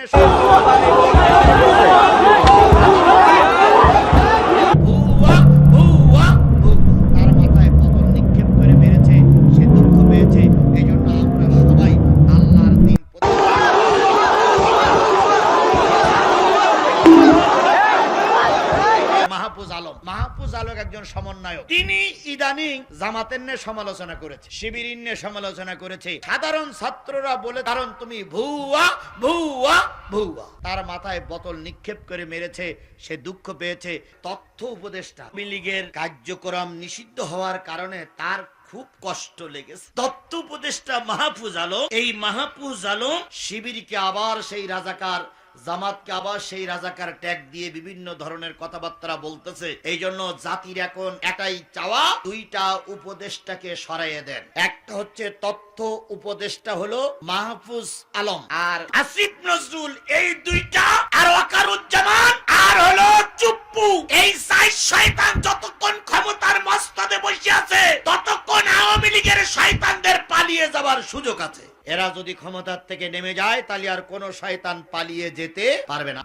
ভুয়া, মাহফুজ আলম। মাহফুজ আলম একজন সমন্বয়ক। তিনি ইদানিং জামাতের নিয়ে সমালোচনা করেছে শিবির নিয়ে সমালোচনা করেছে। সাধারণ ছাত্ররা বলে, কারণ তুমি ভুয়া ভুয়া ভুয়া। তার মাথায় বোতল নিক্ষেপ করে মেরেছে, সে দুঃখ পেয়েছে। তথ্য উপদেষ্টা লীগের কার্যক্রম নিষিদ্ধ হওয়ার কারণে তার খুব কষ্ট লেগেছে। তথ্য উপদেষ্টা মাহফুজ আলম, এই মাহফুজ আলম শিবিরকে আবার সেই রাজাকার জামাতকে আবার সেই রাজাকার ট্যাগ দিয়ে বিভিন্ন ধরনের কথাবার্তা বলতেছে। এই জন্য জাতির এখন এটাই চাওয়া, দুইটা উপদেষ্টাকে সরাইয়ে দেন। একটা হচ্ছে তথ্য উপদেষ্টা হলো মাহফুজ আলম। আর আসিফ নজরুল, এই দুইটা আর ওয়াকারুজ্জামান, আর হলো চুপ্পু। এই সাইজ শয়তান যতক্ষণ ক্ষমতার মস্তদে বসে আছে, ততক্ষণ আওয়ামী লীগের শয়তানদের পালিয়ে যাবার সুযোগ আছে। এরা যদি ক্ষমতার থেকে নেমে যায় তাহলে আর কোনো শয়তান পালিয়ে যেতে পারবে না।